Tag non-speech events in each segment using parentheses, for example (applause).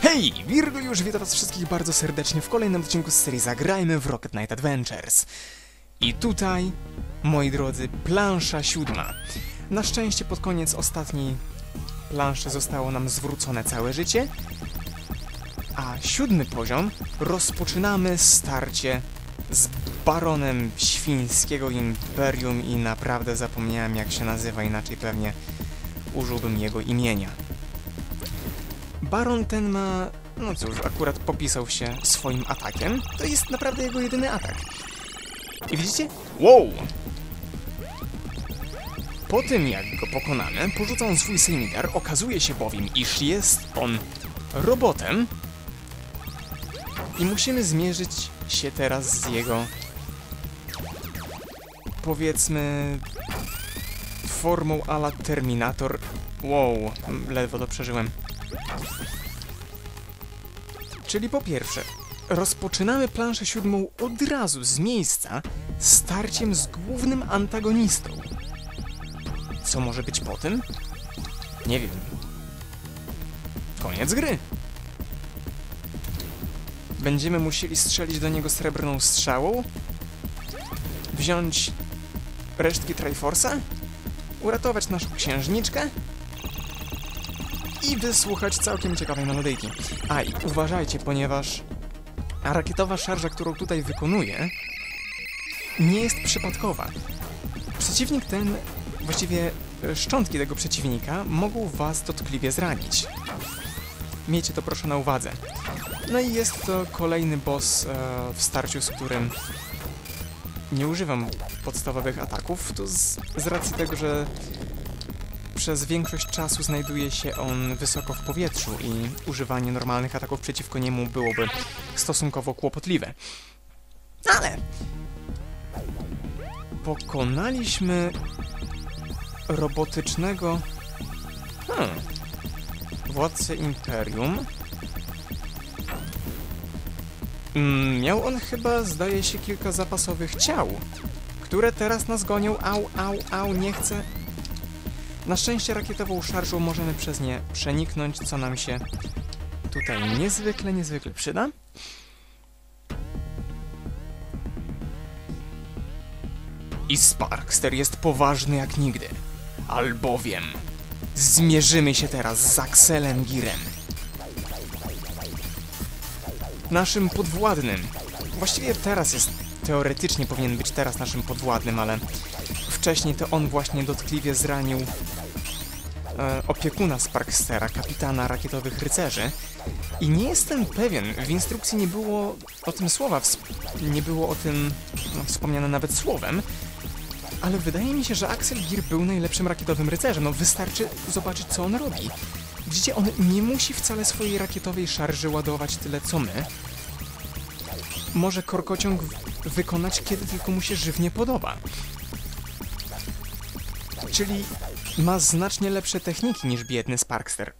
Hej, Wirgiliusz, witam was wszystkich bardzo serdecznie w kolejnym odcinku z serii Zagrajmy w Rocket Knight Adventures. I tutaj, moi drodzy, plansza siódma. Na szczęście pod koniec ostatniej planszy zostało nam zwrócone całe życie, a siódmy poziom rozpoczynamy starcie z baronem świńskiego imperium i naprawdę zapomniałem jak się nazywa, inaczej pewnie użyłbym jego imienia. Baron ten ma... No cóż, akurat popisał się swoim atakiem. To jest naprawdę jego jedyny atak. I widzicie? Wow! Po tym jak go pokonamy, porzuca on swój sejmidar, okazuje się bowiem, iż jest on robotem i musimy zmierzyć się teraz z jego powiedzmy formą ala Terminator. Wow, ledwo to przeżyłem. Czyli po pierwsze, rozpoczynamy planszę siódmą od razu z miejsca starciem z głównym antagonistą. Co może być po tym? Nie wiem. Koniec gry. Będziemy musieli strzelić do niego srebrną strzałą? Wziąć resztki Triforce'a? Uratować naszą księżniczkę? I wysłuchać całkiem ciekawej melodyjki. A i uważajcie, ponieważ rakietowa szarża, którą tutaj wykonuję, nie jest przypadkowa. Przeciwnik ten, właściwie e, szczątki tego przeciwnika mogą was dotkliwie zranić. Miejcie to proszę na uwadze. No i jest to kolejny boss e, w starciu, z którym nie używam podstawowych ataków, to z, z racji tego, że przez większość czasu znajduje się on wysoko w powietrzu i używanie normalnych ataków przeciwko niemu byłoby stosunkowo kłopotliwe. Ale pokonaliśmy robotycznego hmm, władcę Imperium. Mm, miał on chyba, zdaje się, kilka zapasowych ciał, które teraz nas gonią. Au, au, au, nie chcę, na szczęście rakietową szarżą możemy przez nie przeniknąć, co nam się tutaj niezwykle, niezwykle przyda. I Sparkster jest poważny jak nigdy, albowiem zmierzymy się teraz z Axelem Girem. Naszym podwładnym. Właściwie teraz jest, teoretycznie powinien być teraz naszym podwładnym, ale wcześniej to on właśnie dotkliwie zranił e, opiekuna Sparkstera, kapitana rakietowych rycerzy. I nie jestem pewien, w instrukcji nie było o tym słowa, nie było o tym no, wspomniane nawet słowem, ale wydaje mi się, że Axel Gear był najlepszym rakietowym rycerzem. No wystarczy zobaczyć, co on robi. Widzicie, on nie musi wcale swojej rakietowej szarży ładować tyle, co my. Może korkociąg wykonać, kiedy tylko mu się żywnie podoba czyli ma znacznie lepsze techniki niż biedny Sparkster.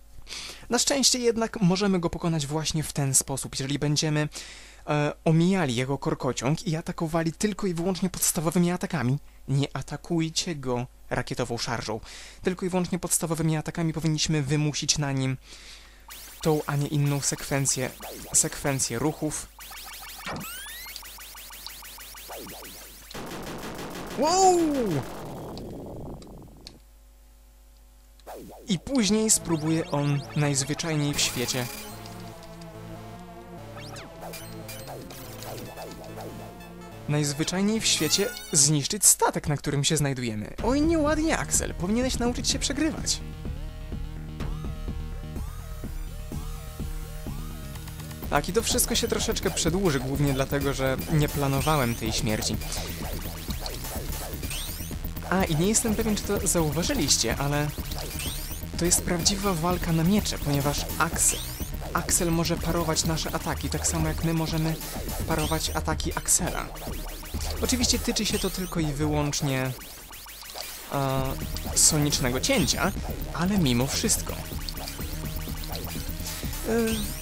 Na szczęście jednak możemy go pokonać właśnie w ten sposób, jeżeli będziemy e, omijali jego korkociąg i atakowali tylko i wyłącznie podstawowymi atakami. Nie atakujcie go rakietową szarżą. Tylko i wyłącznie podstawowymi atakami powinniśmy wymusić na nim tą, a nie inną sekwencję, sekwencję ruchów. Wow! I później spróbuje on najzwyczajniej w świecie najzwyczajniej w świecie zniszczyć statek, na którym się znajdujemy. Oj, nieładnie, Axel. Powinieneś nauczyć się przegrywać. Tak, i to wszystko się troszeczkę przedłuży, głównie dlatego, że nie planowałem tej śmierci. A, i nie jestem pewien, czy to zauważyliście, ale to jest prawdziwa walka na miecze, ponieważ Axel, Axel może parować nasze ataki, tak samo jak my możemy parować ataki Axela. Oczywiście tyczy się to tylko i wyłącznie e, sonicznego cięcia, ale mimo wszystko. E,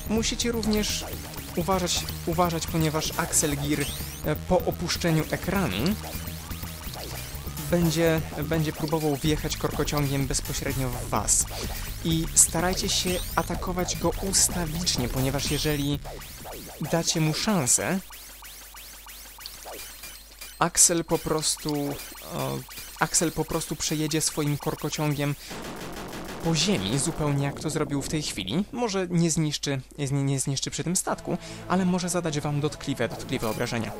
musicie również uważać, uważać, ponieważ Axel Gear e, po opuszczeniu ekranu będzie, będzie próbował wjechać korkociągiem bezpośrednio w was. I starajcie się atakować go ustawicznie, ponieważ jeżeli dacie mu szansę, Axel po prostu o, Axel po prostu przejedzie swoim korkociągiem po ziemi, zupełnie jak to zrobił w tej chwili. Może nie zniszczy, nie, nie zniszczy przy tym statku, ale może zadać wam dotkliwe, dotkliwe obrażenia.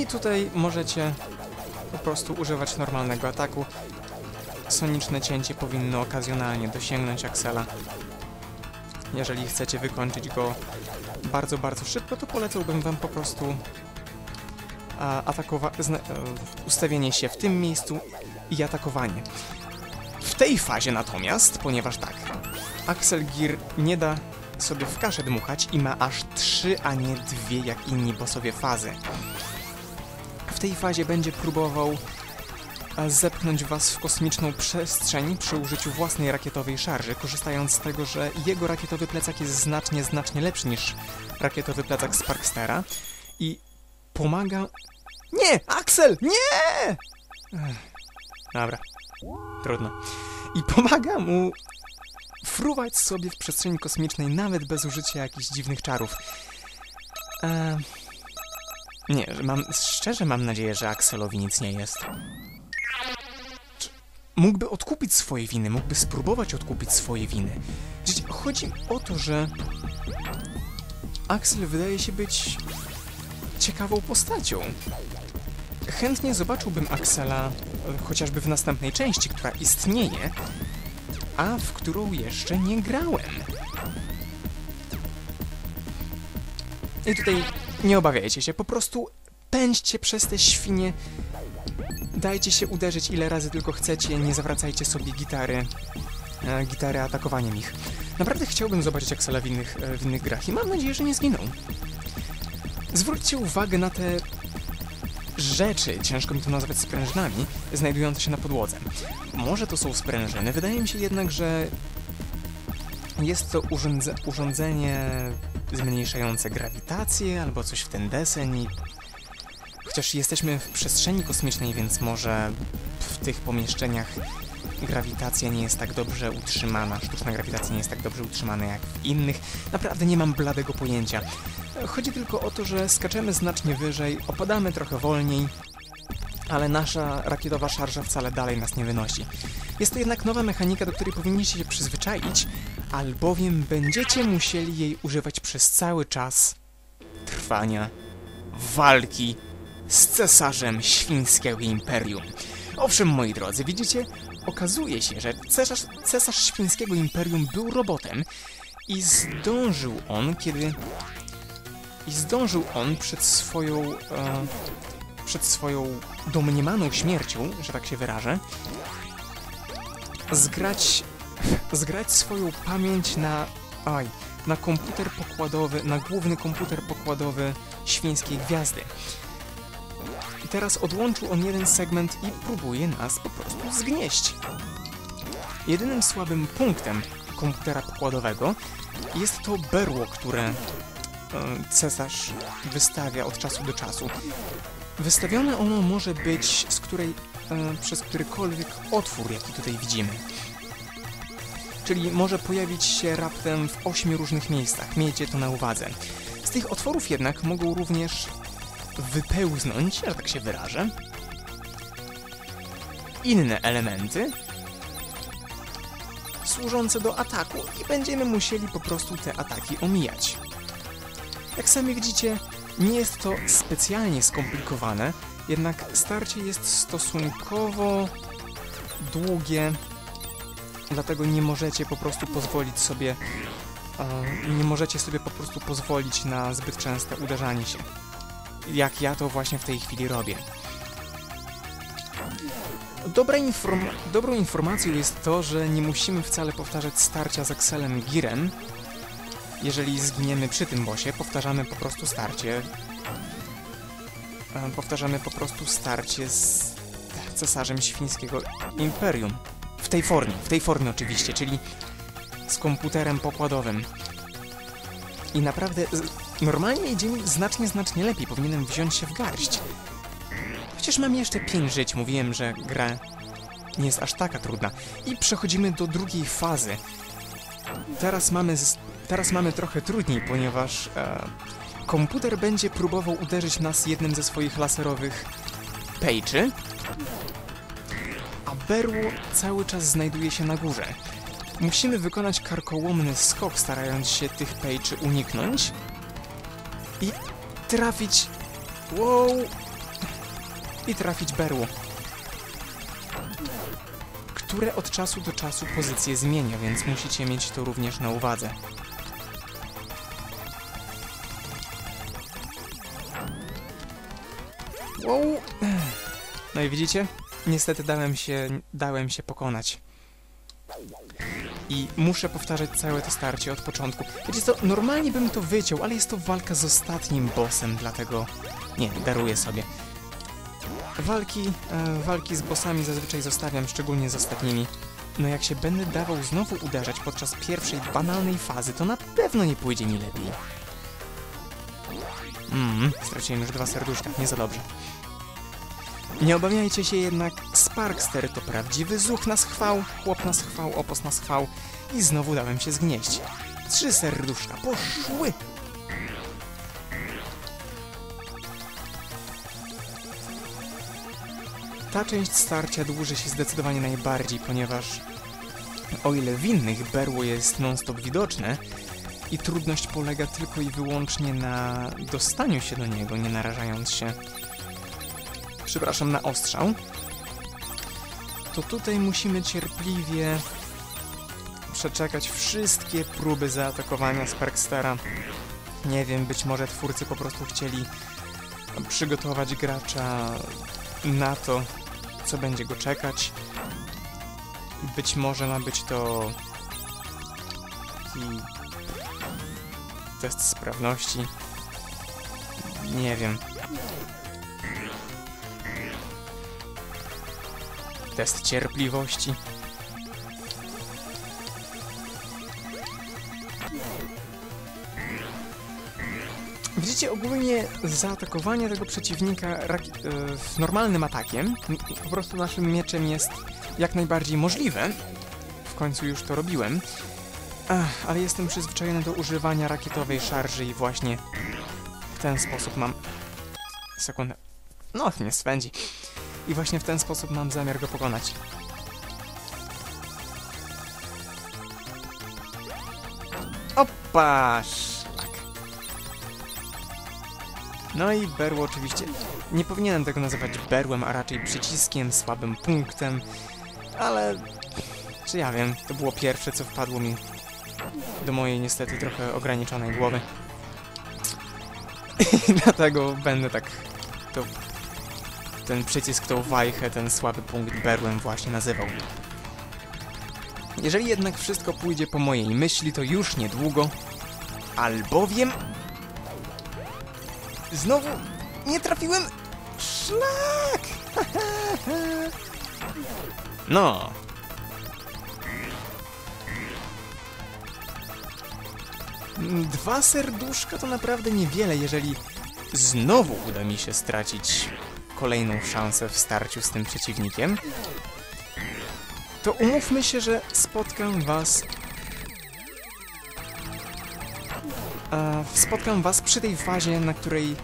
I tutaj możecie po prostu używać normalnego ataku. Soniczne cięcie powinno okazjonalnie dosięgnąć Axela. Jeżeli chcecie wykończyć go bardzo, bardzo szybko, to polecałbym wam po prostu atakowa- e, ustawienie się w tym miejscu i atakowanie. W tej fazie natomiast, ponieważ tak, Axel Gear nie da sobie w kaszę dmuchać i ma aż trzy, a nie dwie jak inni bossowie fazy. Tej fazie będzie próbował e, zepchnąć was w kosmiczną przestrzeń przy użyciu własnej rakietowej szarży, korzystając z tego, że jego rakietowy plecak jest znacznie, znacznie lepszy niż rakietowy plecak Sparkstera i pomaga... Nie! Axel! Nie! Ech, Dobra. Trudno. I pomaga mu fruwać sobie w przestrzeni kosmicznej nawet bez użycia jakichś dziwnych czarów. Eee, nie, mam, szczerze mam nadzieję, że Axelowi nic nie jest. Mógłby odkupić swoje winy, mógłby spróbować odkupić swoje winy. Widzicie, chodzi o to, że Axel wydaje się być ciekawą postacią. Chętnie zobaczyłbym Axela e, chociażby w następnej części, która istnieje, a w którą jeszcze nie grałem. I tutaj nie obawiajcie się, po prostu pędźcie przez te świnie, dajcie się uderzyć ile razy tylko chcecie, nie zawracajcie sobie gitary, e, gitary atakowaniem ich. Naprawdę chciałbym zobaczyć Axela w innych, e, w innych grach i mam nadzieję, że nie zginął. Zwróćcie uwagę na te rzeczy, ciężko mi to nazwać sprężynami, znajdujące się na podłodze. Może to są sprężyny, wydaje mi się jednak, że jest to urządze urządzenie zmniejszające grawitację albo coś w ten deseń chociaż jesteśmy w przestrzeni kosmicznej, więc może w tych pomieszczeniach grawitacja nie jest tak dobrze utrzymana, sztuczna grawitacja nie jest tak dobrze utrzymana jak w innych. Naprawdę nie mam bladego pojęcia. Chodzi tylko o to, że skaczemy znacznie wyżej, opadamy trochę wolniej, ale nasza rakietowa szarża wcale dalej nas nie wynosi. Jest to jednak nowa mechanika, do której powinniście się przyzwyczaić, albowiem będziecie musieli jej używać przez cały czas trwania walki z cesarzem świńskiego imperium. Owszem, moi drodzy, widzicie, okazuje się, że cesarz, cesarz świńskiego imperium był robotem i zdążył on, kiedy i zdążył on przed swoją e, przed swoją domniemaną śmiercią, że tak się wyrażę, zgrać zgrać swoją pamięć na aj, na komputer pokładowy, na główny komputer pokładowy świńskiej gwiazdy. I teraz odłączył on jeden segment i próbuje nas po prostu zgnieść. Jedynym słabym punktem komputera pokładowego jest to berło, które e, cesarz wystawia od czasu do czasu. Wystawione ono może być z której, e, przez którykolwiek otwór, jaki tutaj widzimy. Czyli może pojawić się raptem w ośmiu różnych miejscach. Miejcie to na uwadze. Z tych otworów jednak mogą również wypełznąć, że tak się wyrażę, inne elementy służące do ataku i będziemy musieli po prostu te ataki omijać. Jak sami widzicie, nie jest to specjalnie skomplikowane, jednak starcie jest stosunkowo długie, dlatego nie możecie po prostu pozwolić sobie e, nie możecie sobie po prostu pozwolić na zbyt częste uderzanie się. Jak ja to właśnie w tej chwili robię. Inform dobrą informacją jest to, że nie musimy wcale powtarzać starcia z Axelem Girem. Jeżeli zginiemy przy tym bosie, powtarzamy po prostu starcie. E, Powtarzamy po prostu starcie z cesarzem świńskiego imperium. Tej formie, w tej formie oczywiście, czyli z komputerem pokładowym. I naprawdę, normalnie idzie mi znacznie, znacznie lepiej. Powinienem wziąć się w garść. Przecież mam jeszcze 5 żyć. Mówiłem, że gra nie jest aż taka trudna. I przechodzimy do drugiej fazy. Teraz mamy, teraz mamy trochę trudniej, ponieważ e, komputer będzie próbował uderzyć nas jednym ze swoich laserowych page'y, a berło cały czas znajduje się na górze. Musimy wykonać karkołomny skok, starając się tych page'y uniknąć i trafić... Wow! I trafić berło które od czasu do czasu pozycję zmienia, więc musicie mieć to również na uwadze. Wow. No i widzicie? Niestety dałem się, dałem się pokonać. I muszę powtarzać całe to starcie od początku. Wiecie co, normalnie bym to wyciął, ale jest to walka z ostatnim bossem, dlatego nie, daruję sobie. Walki, e, walki z bossami zazwyczaj zostawiam, szczególnie z ostatnimi. No jak się będę dawał znowu uderzać podczas pierwszej banalnej fazy, to na pewno nie pójdzie mi lepiej. Mmm, straciłem już dwa serduszka, nie za dobrze. Nie obawiajcie się jednak, Sparkster to prawdziwy zuch na schwał, chłop na schwał, opos na schwał i znowu dałem się zgnieść. Trzy serduszka poszły! Ta część starcia dłuży się zdecydowanie najbardziej, ponieważ o ile w innych berło jest non-stop widoczne i trudność polega tylko i wyłącznie na dostaniu się do niego, nie narażając się, przepraszam, na ostrzał, to tutaj musimy cierpliwie przeczekać wszystkie próby zaatakowania Sparkstera. Nie wiem, być może twórcy po prostu chcieli przygotować gracza na to, co będzie go czekać. Być może ma być to taki test sprawności. Nie wiem. Test cierpliwości. Widzicie, ogólnie zaatakowanie tego przeciwnika e, normalnym atakiem, po prostu naszym mieczem jest jak najbardziej możliwe. W końcu już to robiłem. Ach, ale jestem przyzwyczajony do używania rakietowej szarży i właśnie w ten sposób mam... Sekundę. No, nie swędzi. I właśnie w ten sposób mam zamiar go pokonać. Opa! Szlak. No i berło oczywiście. Nie powinienem tego nazywać berłem, a raczej przyciskiem, słabym punktem, ale czy ja wiem, to było pierwsze, co wpadło mi do mojej niestety trochę ograniczonej głowy. (laughs) Dlatego będę tak to ten przycisk, tą wajchę, ten słaby punkt berłem właśnie nazywał. Jeżeli jednak wszystko pójdzie po mojej myśli, to już niedługo, albowiem znowu nie trafiłem szlak! (laughs) no. Dwa serduszka to naprawdę niewiele, jeżeli znowu uda mi się stracić kolejną szansę w starciu z tym przeciwnikiem, to umówmy się, że spotkam was... E, spotkam was przy tej fazie, na której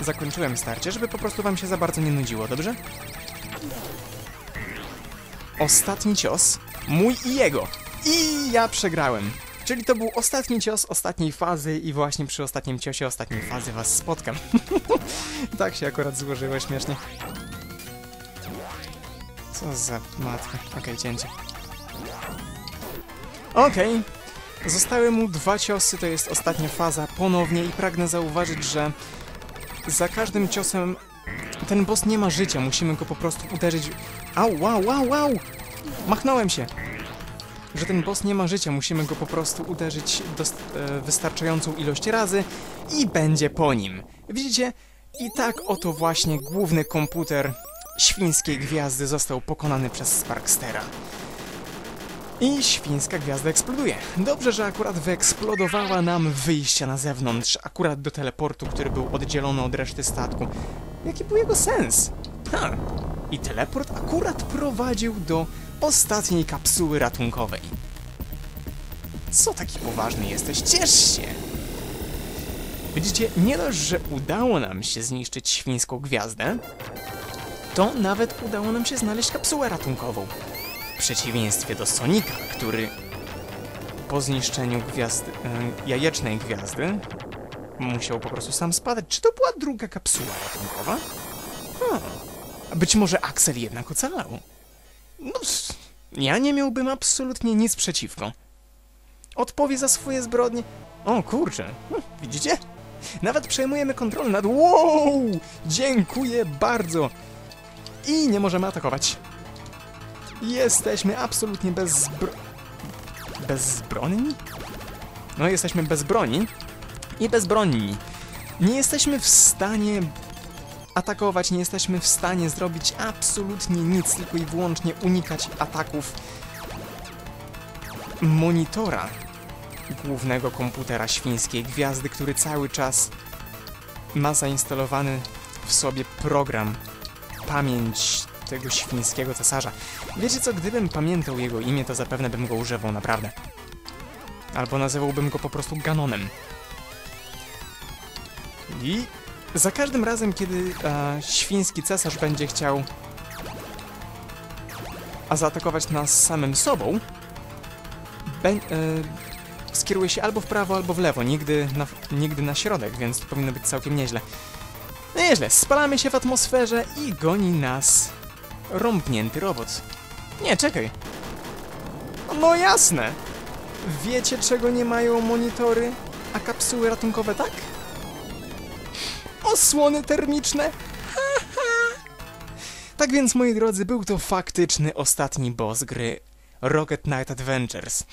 zakończyłem starcie, żeby po prostu wam się za bardzo nie nudziło, dobrze? Ostatni cios, mój i jego. I ja przegrałem. Czyli to był ostatni cios ostatniej fazy i właśnie przy ostatnim ciosie ostatniej fazy was spotkam. (laughs) tak się akurat złożyło śmiesznie. Co za matka. Okej, cięcie. Okej. Zostały mu dwa ciosy, to jest ostatnia faza ponownie i pragnę zauważyć, że za każdym ciosem ten boss nie ma życia, musimy go po prostu uderzyć... Au, wow, wow, wow! Machnąłem się! Że ten boss nie ma życia, musimy go po prostu uderzyć e, wystarczającą ilość razy i będzie po nim. Widzicie? I tak oto właśnie główny komputer świńskiej gwiazdy został pokonany przez Sparkstera. I świńska gwiazda eksploduje. Dobrze, że akurat wyeksplodowała nam wyjście na zewnątrz, akurat do teleportu, który był oddzielony od reszty statku. Jaki był jego sens? Ha! I teleport akurat prowadził do ostatniej kapsuły ratunkowej. Co taki poważny jesteś? Ciesz się! Widzicie, nie dość, że udało nam się zniszczyć świńską gwiazdę, to nawet udało nam się znaleźć kapsułę ratunkową. W przeciwieństwie do Sonika, który po zniszczeniu gwiazdy, e, jajecznej gwiazdy musiał po prostu sam spadać. Czy to była druga kapsuła ratunkowa? Hmm. Być może Axel jednak ocalał? No, ja nie miałbym absolutnie nic przeciwko. Odpowie za swoje zbrodnie. O kurczę, hm, widzicie? Nawet przejmujemy kontrolę nad... Wow! Dziękuję bardzo! I nie możemy atakować. Jesteśmy absolutnie bezbro... Bezbronni? No, jesteśmy bez broni i bezbronni. Nie jesteśmy w stanie atakować, nie jesteśmy w stanie zrobić absolutnie nic, tylko i wyłącznie unikać ataków monitora głównego komputera świńskiej gwiazdy, który cały czas ma zainstalowany w sobie program pamięć tego świńskiego cesarza. Wiecie co, gdybym pamiętał jego imię, to zapewne bym go używał naprawdę. Albo nazywałbym go po prostu Ganonem. I za każdym razem, kiedy e, świński cesarz będzie chciał a zaatakować nas samym sobą, be, e, skieruje się albo w prawo, albo w lewo, nigdy na, nigdy na środek, więc to powinno być całkiem nieźle. Nieźle, spalamy się w atmosferze i goni nas rąbnięty robot. Nie, czekaj. No jasne! Wiecie, czego nie mają monitory, a kapsuły ratunkowe tak? Osłony termiczne! tak więc, moi drodzy, był to faktyczny ostatni boss gry Rocket Knight Adventures.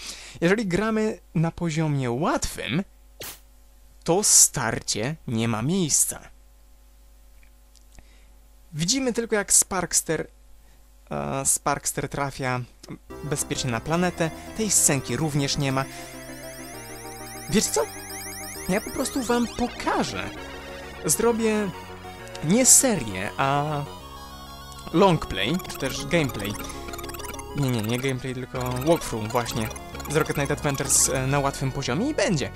Jeżeli gramy na poziomie łatwym, to starcie nie ma miejsca. Widzimy tylko jak Sparkster e, Sparkster trafia bezpiecznie na planetę. Tej scenki również nie ma. Wiecie co? Ja po prostu wam pokażę. Zrobię nie serię, a longplay, czy też gameplay. Nie, nie, nie gameplay, tylko walkthrough właśnie z Rocket Knight Adventures e, na łatwym poziomie i będzie.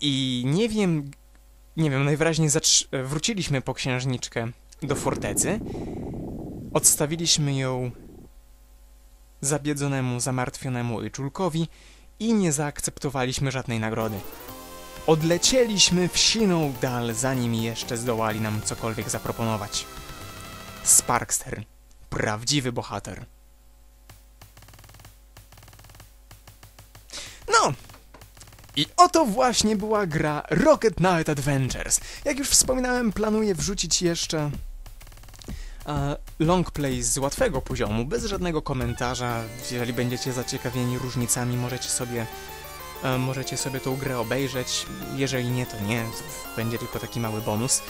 I nie wiem, nie wiem, najwyraźniej wróciliśmy po księżniczkę do fortecy. Odstawiliśmy ją zabiedzonemu, zamartwionemu ojczulkowi i nie zaakceptowaliśmy żadnej nagrody. Odlecieliśmy w siną dal, zanim jeszcze zdołali nam cokolwiek zaproponować. Sparkster. Prawdziwy bohater. No! I oto właśnie była gra Rocket Knight Adventures. Jak już wspominałem, planuję wrzucić jeszcze long play z łatwego poziomu, bez żadnego komentarza. Jeżeli będziecie zaciekawieni różnicami, możecie sobie e, możecie sobie tą grę obejrzeć. Jeżeli nie, to nie. Będzie tylko taki mały bonus.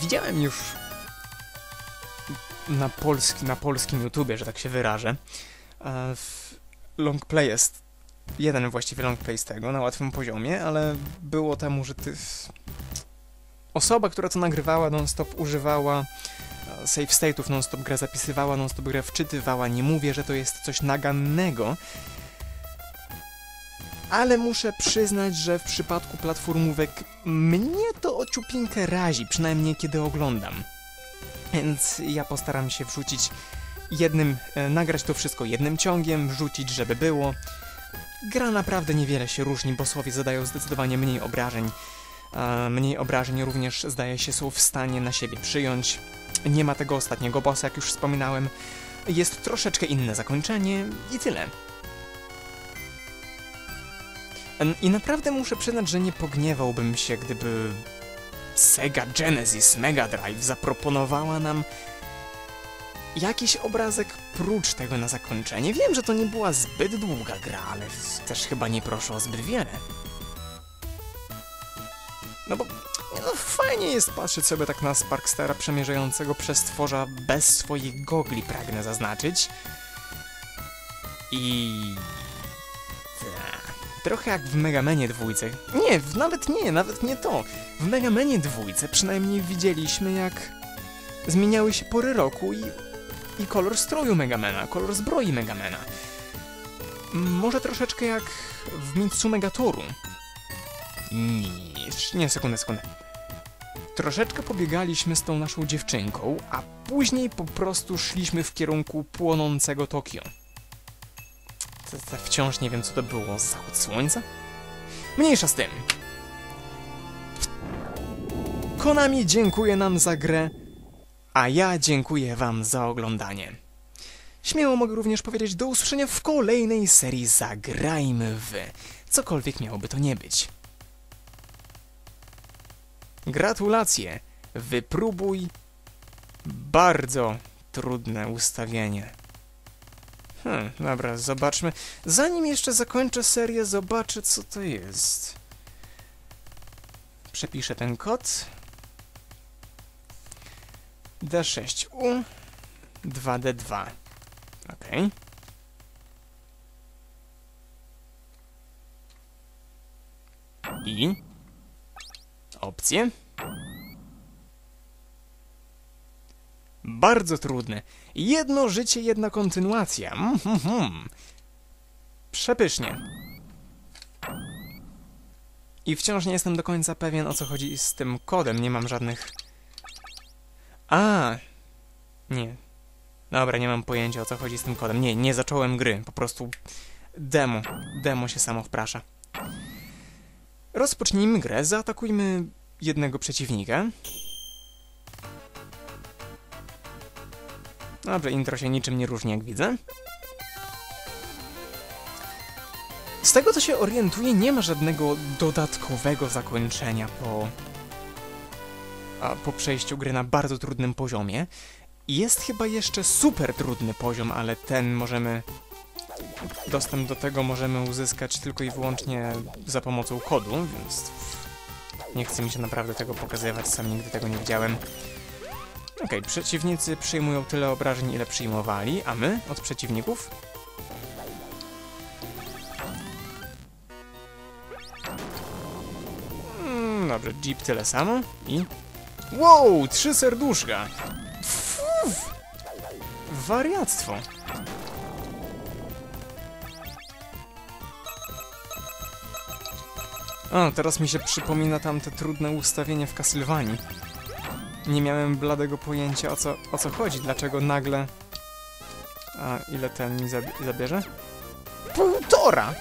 Widziałem już na, polski, na polskim YouTubie, że tak się wyrażę. Long play jest jeden właściwie long play z tego na łatwym poziomie, ale było temu, że ty osoba, która to nagrywała, non-stop używała e, save state'ów, non-stop grę zapisywała, non-stop grę wczytywała. Nie mówię, że to jest coś nagannego, ale muszę przyznać, że w przypadku platformówek mnie to ociupinkę razi, przynajmniej kiedy oglądam. Więc ja postaram się wrzucić jednym, e, nagrać to wszystko jednym ciągiem, wrzucić, żeby było. Gra naprawdę niewiele się różni, bossowie zadają zdecydowanie mniej obrażeń mniej obrażeń również zdaje się są w stanie na siebie przyjąć. Nie ma tego ostatniego bossa, jak już wspominałem. Jest troszeczkę inne zakończenie i tyle. I naprawdę muszę przyznać, że nie pogniewałbym się, gdyby Sega Genesis Mega Drive zaproponowała nam jakiś obrazek prócz tego na zakończenie. Wiem, że to nie była zbyt długa gra, ale też chyba nie proszę o zbyt wiele. No bo no, fajnie jest patrzeć sobie tak na Sparkstera przemierzającego przez tworza bez swoich gogli, pragnę zaznaczyć. I... Tak. Trochę jak w Megamenie dwójce. Nie, nawet nie, nawet nie to. W Megamenie dwójce przynajmniej widzieliśmy jak zmieniały się pory roku i, i kolor stroju Megamena, kolor zbroi Megamena. Może troszeczkę jak w Mitsume Gatoru. Nie, nie, sekundę, sekundę. Troszeczkę pobiegaliśmy z tą naszą dziewczynką, a później po prostu szliśmy w kierunku płonącego Tokio. Wciąż nie wiem, co to było. Zachód słońca? Mniejsza z tym. Konami dziękuję nam za grę, a ja dziękuję wam za oglądanie. Śmiało mogę również powiedzieć do usłyszenia w kolejnej serii Zagrajmy w cokolwiek miałoby to nie być. Gratulacje! Wypróbuj bardzo trudne ustawienie. Hmm, dobra, zobaczmy. Zanim jeszcze zakończę serię, zobaczę co to jest. Przepiszę ten kod. D6U 2D2. Ok. I opcje. Bardzo trudne. Jedno życie, jedna kontynuacja. Mhm. Przepysznie. I wciąż nie jestem do końca pewien, o co chodzi z tym kodem. Nie mam żadnych... A, Nie. Dobra, nie mam pojęcia, o co chodzi z tym kodem. Nie, nie zacząłem gry. Po prostu demo. Demo się samo wprasza. Rozpocznijmy grę. Zaatakujmy jednego przeciwnika. Dobrze, intro się niczym nie różni, jak widzę. Z tego, co się orientuję, nie ma żadnego dodatkowego zakończenia po... A, po przejściu gry na bardzo trudnym poziomie. Jest chyba jeszcze super trudny poziom, ale ten możemy... Dostęp do tego możemy uzyskać tylko i wyłącznie za pomocą kodu, więc... Nie chce mi się naprawdę tego pokazywać, sam nigdy tego nie widziałem. Okej, przeciwnicy przyjmują tyle obrażeń, ile przyjmowali, a my od przeciwników Mm, dobrze, Jeep tyle samo i... Wow, trzy serduszka! Fuf! Wariactwo! O, teraz mi się przypomina tamte trudne ustawienie w Castlevanii. Nie miałem bladego pojęcia o co, o co chodzi, dlaczego nagle... A ile ten mi zabi- zabierze? Półtora!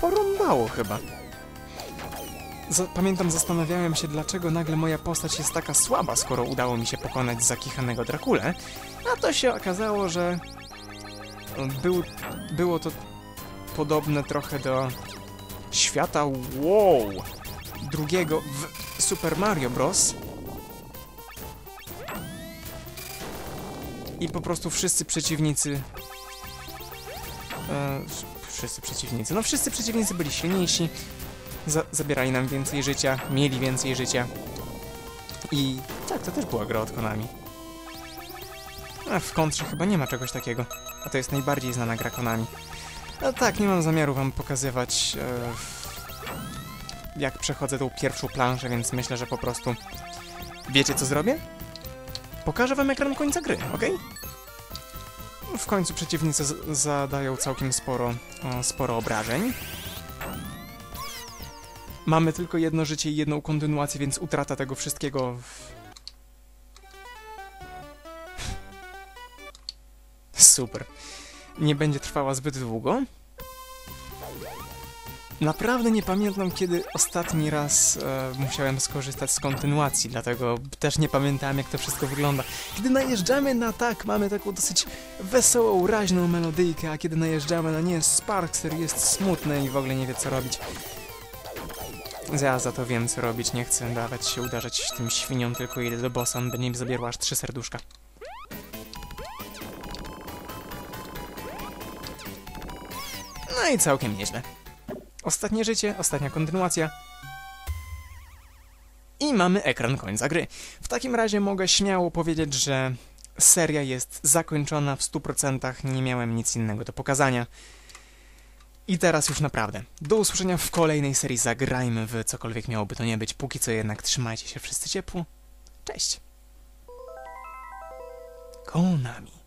Porąbało chyba. Za pamiętam, zastanawiałem się, dlaczego nagle moja postać jest taka słaba, skoro udało mi się pokonać zakichanego Drakulę, a to się okazało, że był, było to podobne trochę do świata WoW drugiego w Super Mario Bros. I po prostu wszyscy przeciwnicy e, wszyscy przeciwnicy, no wszyscy przeciwnicy byli silniejsi, za zabierali nam więcej życia, mieli więcej życia. I tak, to też była gra od Konami. A w kontrze chyba nie ma czegoś takiego, a to jest najbardziej znana gra Konami. No tak, nie mam zamiaru wam pokazywać, e, jak przechodzę tą pierwszą planszę, więc myślę, że po prostu... Wiecie co zrobię? Pokażę wam ekran końca gry, ok? W końcu przeciwnicy zadają całkiem sporo, o, sporo obrażeń. Mamy tylko jedno życie i jedną kontynuację, więc utrata tego wszystkiego... W... (laughs) Super. Nie będzie trwała zbyt długo. Naprawdę nie pamiętam, kiedy ostatni raz e, musiałem skorzystać z kontynuacji, dlatego też nie pamiętałem, jak to wszystko wygląda. Kiedy najeżdżamy na tak, mamy taką dosyć wesołą, raźną melodyjkę, a kiedy najeżdżamy na nie, Sparkster jest smutny i w ogóle nie wie, co robić. Ja za to wiem, co robić, nie chcę dawać się uderzać tym świniom, tylko idę do bossa, on będzie mi aż trzy serduszka. No i całkiem nieźle. Ostatnie życie, ostatnia kontynuacja. I mamy ekran końca gry. W takim razie mogę śmiało powiedzieć, że seria jest zakończona w 100%, nie miałem nic innego do pokazania. I teraz już naprawdę. Do usłyszenia w kolejnej serii Zagrajmy w cokolwiek miałoby to nie być. Póki co jednak trzymajcie się wszyscy ciepło. Cześć! Konami.